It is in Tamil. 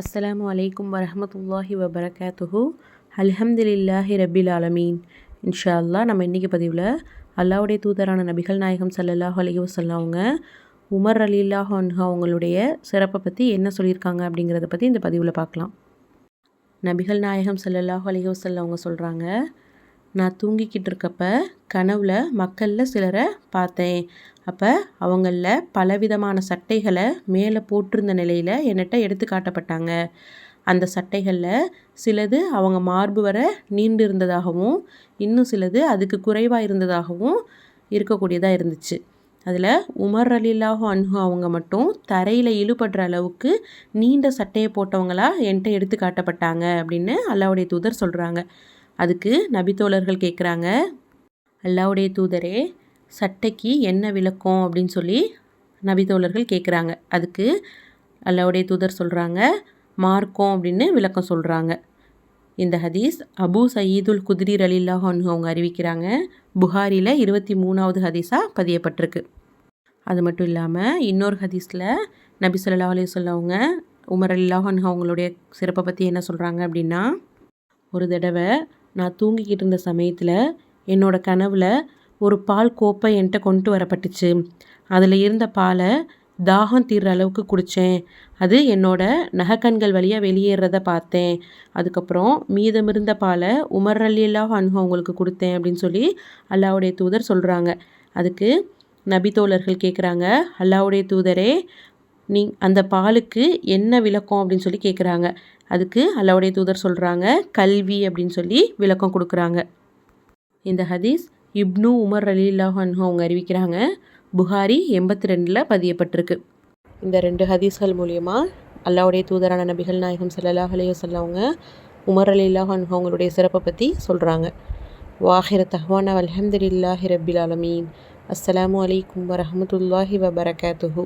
அஸ்ஸலாமு அலைக்கும் வரமத்துல்லாஹி வபரகாத்துஹு. அலஹம்துலில்லாஹி ரபில் ஆலமீன். இன்ஷா அல்லா நம்ம இன்றைக்கி பதிவில் அல்லாவுடைய தூதரான நபிகள் நாயகம் சல்லாஹ் அலைஹி வஸல்லம் அவங்க உமர் அலில்லாஹ் அவங்களுடைய சிறப்பை பற்றி என்ன சொல்லியிருக்காங்க அப்படிங்கிறத பற்றி இந்த பதிவில் பார்க்கலாம். நபிகள் நாயகம் சல்லாஹ் அலைஹி வசல்ல அவங்க சொல்கிறாங்க நான் தூங்கிக்கிட்டு இருக்கப்ப கனவுல மக்களில் சிலரை பார்த்தேன். அப்போ அவங்களில் பலவிதமான சட்டைகளை மேலே போட்டிருந்த நிலையில் என்னட்ட எடுத்து காட்டப்பட்டாங்க. அந்த சட்டைகளில் சிலது அவங்க மார்பு வர நீண்டு இருந்ததாகவும் இன்னும் சிலது அதுக்கு குறைவாக இருந்ததாகவும் இருக்கக்கூடியதாக இருந்துச்சு. அதில் உமர் அலில்லாஹு அன்ஹு அவங்க மட்டும் தரையில் இழுபடுற அளவுக்கு நீண்ட சட்டையை போட்டவங்களா என்கிட்ட எடுத்து காட்டப்பட்டாங்க அப்படின்னு அல்லாவுடைய தூதர் சொல்கிறாங்க அதுக்கு நபித்தோழர்கள் கேட்குறாங்க அல்லாவுடைய தூதரே சட்டைக்கு என்ன விளக்கம் அப்படின்னு சொல்லி நபித்தோழர்கள் கேட்குறாங்க அதுக்கு அல்லாவுடைய தூதர் சொல்கிறாங்க மார்க்கம் அப்படின்னு விளக்கம் சொல்கிறாங்க இந்த ஹதீஸ் அபு சயீதுல் குதிரி அலில்லாஹ் அவங்க அறிவிக்கிறாங்க. புகாரியில் இருபத்தி மூணாவது ஹதீஸாக பதியப்பட்டிருக்கு. அது மட்டும் இல்லாமல் இன்னொரு ஹதீஸில் நபி சொல்லா அலி சொல்லவங்க உமர் அலில்லாஹன் அவங்களுடைய சிறப்பை பற்றி என்ன சொல்கிறாங்க அப்படின்னா ஒரு தடவை நான் தூங்கிக்கிட்டு இருந்த சமயத்தில் என்னோடய கனவில் ஒரு பால் கோப்பை என்கிட்ட கொண்டு வரப்பட்டுச்சு. அதில் இருந்த பாலை தாகம் தீர்ற அளவுக்கு குடித்தேன் அது என்னோட நகக்கண்கள் வழியாக வெளியேறத பார்த்தேன். அதுக்கப்புறம் மீதமிருந்த பாலை உமர் அலியல்லாஹ் அனுபவம் உங்களுக்கு கொடுத்தேன் அப்படின்னு சொல்லி அல்லாவுடைய தூதர் சொல்கிறாங்க அதுக்கு நபித்தோழர்கள் கேட்குறாங்க அல்லாவுடைய தூதரே நீ அந்த பாலுக்கு என்ன விளக்கம்? அப்படின்னு சொல்லி கேட்குறாங்க அதுக்கு அல்லாவுடைய தூதர் சொல்கிறாங்க கல்வி அப்படின்னு சொல்லி விளக்கம் கொடுக்குறாங்க. இந்த ஹதீஸ் இப்னு உமர் அலில்லாஹ் அவங்க அறிவிக்கிறாங்க புகாரி எண்பத்தி ரெண்டில் பதியப்பட்டிருக்கு. இந்த ரெண்டு ஹதீஸ்கள் மூலியமாக அல்லாவுடைய தூதரான நபிகள் நாயகம் சல்லாஹ் அலைய சொல்லவங்க உமர் அலில்லாஹ் அவங்களுடைய சிறப்பை பற்றி சொல்கிறாங்க வாஹிர தஹ்வானா அலமதுல்லாஹி ரபில் அலமீன் அஸ்லாம் வலைக்கம் வரமத்துல்லாஹி வபரகாத்துஹூ.